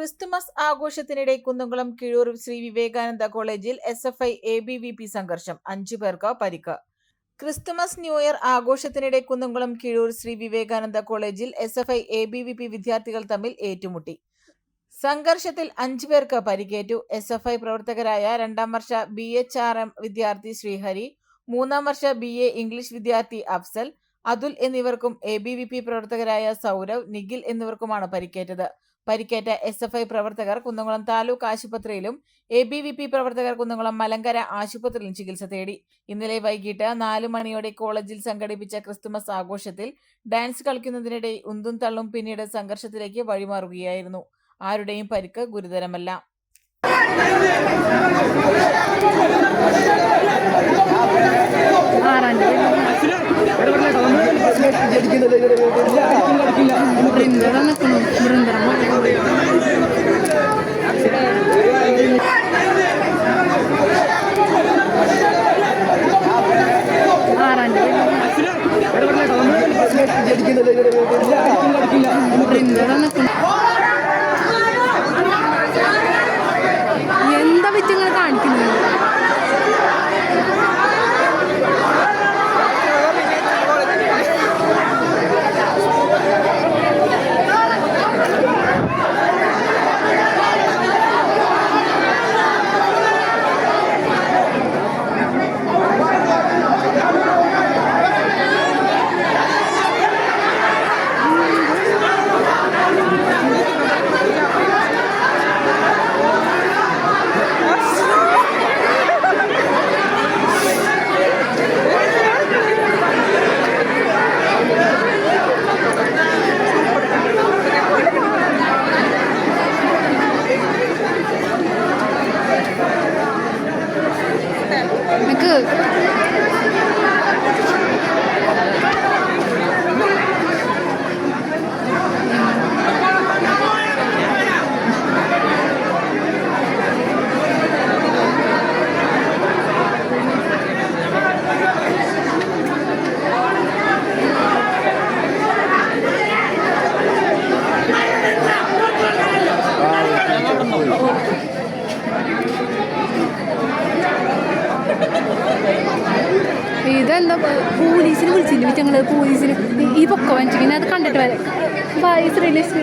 Christmas ആഘോഷത്തിനിടെ കുന്നംകുളം കിഴൂർ ശ്രീ വിവേകാനന്ദ കോളേജിൽ S F I A B V P സംഘർഷം. അഞ്ചു പേർക്ക് പരിക്ക്. ക്രിസ്തുമസ് ന്യൂ ഇയർ ആഘോഷത്തിനിടെ കുന്നംകുളം കിഴൂർ ശ്രീ വിവേകാനന്ദ കോളേജിൽ S F I A B V P വിദ്യാർത്ഥികൾ തമ്മിൽ ഏറ്റുമുട്ടി. സംഘർഷത്തിൽ അഞ്ചു പേർക്ക് പരിക്കേറ്റു. എസ് എഫ് ഐ പ്രവർത്തകരായ രണ്ടാം വർഷ ബി എച്ച് ആർ എം വിദ്യാർത്ഥി ശ്രീഹരി മൂന്നാം വർഷ ബി എ ഇംഗ്ലീഷ് വിദ്യാർത്ഥി അഫ്സൽ അതുൽ എന്നിവർക്കും എ ബി വി പി പ്രവർത്തകരായ സൗരവ് നിഖിൽ എന്നിവർക്കുമാണ് പരിക്കേറ്റത്. പരിക്കേറ്റ എസ് എഫ് ഐ പ്രവർത്തകർ കുന്നംകുളം താലൂക്ക് ആശുപത്രിയിലും എ ബി വി പി പ്രവർത്തകർ കുന്നംകുളം മലങ്കര ആശുപത്രിയിലും ചികിത്സ തേടി. ഇന്നലെ വൈകിട്ട് നാലു മണിയോടെ കോളേജിൽ സംഘടിപ്പിച്ച ക്രിസ്തുമസ് ആഘോഷത്തിൽ ഡാൻസ് കളിക്കുന്നതിനിടെ ഉന്തും തള്ളും പിന്നീട് സംഘർഷത്തിലേക്ക് വഴിമാറുകയായിരുന്നു. ആരുടെയും പരിക്ക് ഗുരുതരമല്ല. ആറാം തീയതി ബൃന്ദറ നിൽക്കുന്നു എന്താ പോലീസിനെ വിളിച്ചില്ല? ഞങ്ങൾ പോലീസിന് ഈ പൊക്ക വാങ്ങിച്ചിങ്ങനെ അത് കണ്ടിട്ട് വരാം. ബായ് ശ്രീലക്ഷ്മി